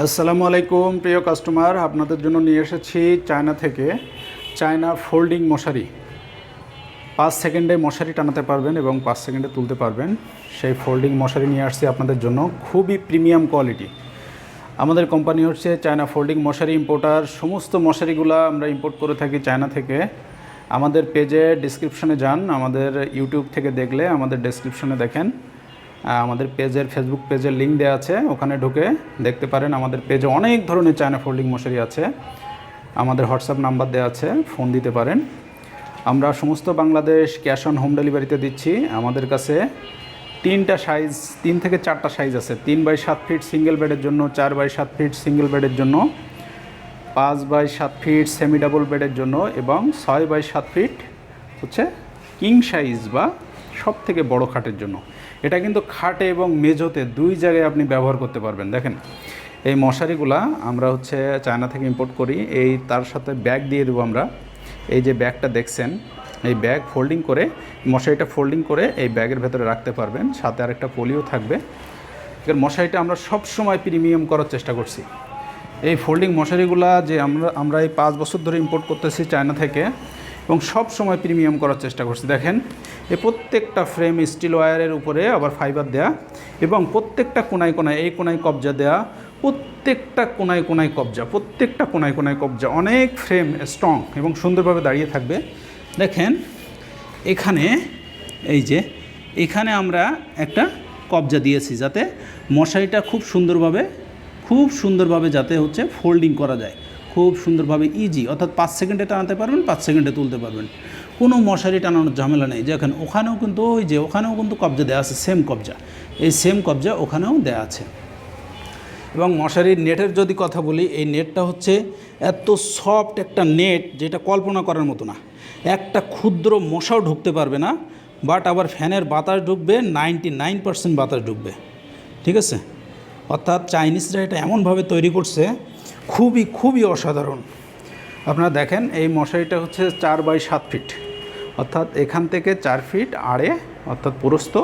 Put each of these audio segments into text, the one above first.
আসসালামু আলাইকুম, প্রিয় কাস্টমার। আপনাদের জন্য নিয়ে এসেছি চায়না থেকে চায়না ফোল্ডিং মশারি। পাঁচ সেকেন্ডে মশারি টানাতে পারবেন এবং পাঁচ সেকেন্ডে তুলতে পারবেন। সেই ফোল্ডিং মশারি নিয়ে আসছি আপনাদের জন্য। খুবই প্রিমিয়াম কোয়ালিটি। আমাদের কোম্পানি হচ্ছে চায়না ফোল্ডিং মশারি ইম্পোর্টার। সমস্ত মশারিগুলো আমরা ইম্পোর্ট করে থাকি চায়না থেকে। আমাদের পেজে ডিসক্রিপশনে যান, আমাদের ইউটিউব থেকে দেখলে আমাদের ডেসক্রিপশনে দেখেন। আমাদের পেজের ফেসবুক পেজের লিঙ্ক দেওয়া আছে, ওখানে ঢুকে দেখতে পারেন আমাদের পেজে অনেক ধরনের চায়না ফোল্ডিং মশারি আছে। আমাদের হোয়াটসঅ্যাপ নাম্বার দেওয়া আছে ফোন দিতে পারেন। আমরা সমস্ত বাংলাদেশ ক্যাশ অন হোম ডেলিভারিতে দিচ্ছি। আমাদের কাছে তিনটা সাইজ তিন থেকে চারটা সাইজ আছে। তিন বাই সাত ফিট সিঙ্গেল বেডের জন্য, চার বাই সাত ফিট সিঙ্গেল বেডের জন্য, পাঁচ বাই সাত ফিট সেমি ডাবল বেডের জন্য এবং ছয় বাই সাত ফিট হচ্ছে কিং সাইজ বা সব থেকে বড় খাটের জন্য। এটা কিন্তু খাটে এবং মেঝোতে দুই জায়গায় আপনি ব্যবহার করতে পারবেন। দেখেন, এই মশারিগুলা আমরা হচ্ছে চায়না থেকে ইম্পোর্ট করি। এই তার সাথে ব্যাগ দিয়ে দেবো আমরা। এই যে ব্যাগটা দেখছেন, এই ব্যাগ ফোল্ডিং করে, মশারিটা ফোল্ডিং করে এই ব্যাগের ভেতরে রাখতে পারবেন। সাথে আরেকটা পলিও থাকবে। এর মশারিটা আমরা সব সময় প্রিমিয়াম করার চেষ্টা করছি। এই ফোল্ডিং মশারিগুলা যে আমরা আমরা এই পাঁচ বছর ধরে ইম্পোর্ট করতেছি চায়না থেকে এবং সব সময় প্রিমিয়াম করার চেষ্টা করছি। দেখেন এই প্রত্যেকটা ফ্রেম স্টিল ওয়্যারের উপরে আবার ফাইবার দেয়া এবং প্রত্যেকটা কোনায় কোনায়, এই কোনায় কবজা দেয়া, প্রত্যেকটা কোনায় কোনায় কবজা, প্রত্যেকটা কোনায় কোনায় কবজা, অনেক ফ্রেম স্ট্রং এবং সুন্দরভাবে দাঁড়িয়ে থাকবে। দেখেন, এখানে, এই যে, এখানে আমরা একটা কবজা দিয়েছি যাতে মশারিটা খুব সুন্দরভাবে খুব সুন্দরভাবে যাতে হচ্ছে ফোল্ডিং করা যায়। খুব সুন্দরভাবে ইজি অর্থাৎ পাঁচ সেকেন্ডে টানাতে পারবেন, পাঁচ সেকেন্ডে তুলতে পারবেন। কোনো মশারি টানানোর ঝামেলা নেই। যেখানে ওখানেও কিন্তু ওই যে ওখানেও কিন্তু কবজা দেওয়া আছে সেম কবজা। এই সেম কবজা ওখানেও দেওয়া আছে। এবং মশারির নেটের যদি কথা বলি, এই নেটটা হচ্ছে এত সফট একটা নেট যেটা কল্পনা করার মতো না। একটা ক্ষুদ্র মশাও ঢুকতে পারবে না বাট আবার ফ্যানের বাতাস ঢুকবে নাইনটি নাইন পার্সেন্ট বাতাস ঢুকবে। ঠিক আছে? অর্থাৎ চাইনিজরা এটা এমনভাবে তৈরি করছে, খুবই খুবই অসাধারণ। আপনারা দেখেন, এই মশারিটা হচ্ছে চার বাই সাত ফিট। অর্থাৎ এখান থেকে চার ফিট আড়ে, অর্থাৎ পুরস্ত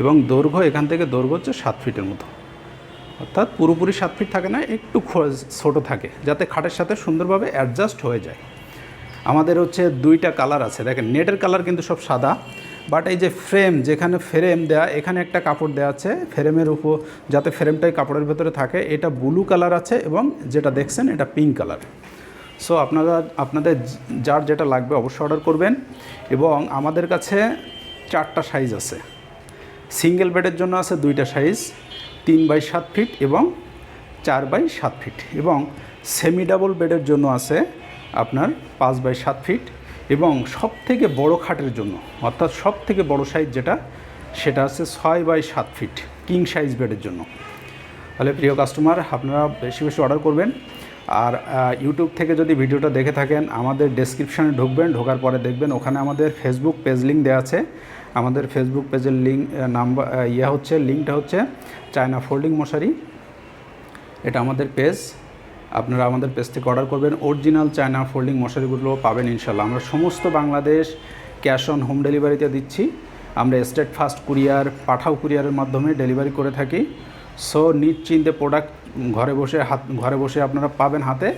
এবং দৈর্ঘ্য এখান থেকে দৈর্ঘ্য হচ্ছে সাত ফিটের মতো। অর্থাৎ পুরোপুরি সাত ফিট থাকে না, একটু ছোট থাকে, যাতে খাটের সাথে সুন্দরভাবে অ্যাডজাস্ট হয়ে যায়। আমাদের হচ্ছে দুইটা কালার আছে। দেখেন নেটের কালার কিন্তু সব সাদা বাট এই যে ফ্রেম যেখানে ফ্রেম দেয়া, এখানে একটা কাপড় দেওয়া আছে ফ্রেমের উপর, যাতে ফ্রেমটাই কাপড়ের ভেতরে থাকে, এটা ব্লু কালার আছে এবং যেটা দেখছেন, এটা পিঙ্ক কালার সো আপনারা, আপনাদের যার যেটা লাগবে অবশ্যই অর্ডার করবেন এবং আমাদের কাছে চারটা সাইজ আছে। সিঙ্গেল বেডের জন্য আছে দুইটা সাইজ তিন বাই সাত ফিট এবং চার বাই সাত ফিট এবং সেমি ডাবল বেডের জন্য আছে আপনার পাঁচ বাই সাত ফিট এবং সব থেকে বড়ো খাটের জন্য, অর্থাৎ সব থেকে বড়ো সাইজ যেটা, সেটা আছে ছয় বাই সাত ফিট কিং সাইজ বেডের জন্য। তাহলে প্রিয় কাস্টমার আপনারা বেশি বেশি অর্ডার করবেন। আর ইউটিউব থেকে যদি ভিডিওটা দেখে থাকেন, আমাদের ডেসক্রিপশানে ঢুকবেন, ঢোকার পরে দেখবেন, ওখানে আমাদের ফেসবুক পেজ লিঙ্ক দেওয়া আছে। আমাদের ফেসবুক পেজের লিঙ্ক নাম্বার ইয়ে হচ্ছে লিঙ্কটা হচ্ছে চায়না ফোল্ডিং মশারি এটা আমাদের পেজ আপনারা আমাদের পেজ থেকে অর্ডার করবেন। অরিজিনাল চায়না ফোল্ডিং মশারিগুলো পাবেন ইনশাল্লাহ আমরা সমস্ত বাংলাদেশ ক্যাশ অন হোম ডেলিভারিতে দিচ্ছি। আমরা স্টেট ফাস্ট কুরিয়ার পাঠাও কুরিয়ারের মাধ্যমে ডেলিভারি করে থাকি। সো নিশ্চিন্তে প্রোডাক্ট ঘরে বসে হাত ঘরে বসে আপনারা পাবেন হাতে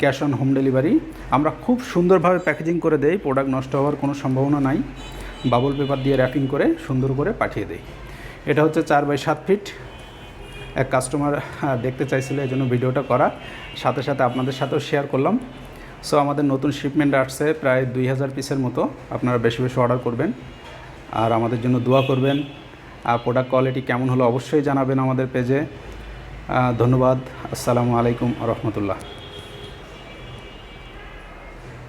ক্যাশ অন হোম ডেলিভারি আমরা খুব সুন্দরভাবে প্যাকেজিং করে দেই প্রোডাক্ট নষ্ট হওয়ার কোনো সম্ভাবনা নাই। বাবল পেপার দিয়ে র্যাপিং করে সুন্দর করে পাঠিয়ে দেই। এটা হচ্ছে চার বাই সাত ফিট এক কাস্টমার দেখতে চাইছিল, এই জন্য ভিডিওটা করা। সাথে সাথে আপনাদের সাথেও শেয়ার করলাম। সো আমাদের নতুন শিপমেন্ট আসছে, প্রায় দুই হাজার পিসের মতো। আপনারা বেশি বেশি অর্ডার করবেন। আর আমাদের জন্য দোয়া করবেন। আর প্রোডাক্ট কোয়ালিটি কেমন হলো অবশ্যই জানাবেন আমাদের পেজে ধন্যবাদ। আসসালামু আলাইকুম রহমতুল্লাহ।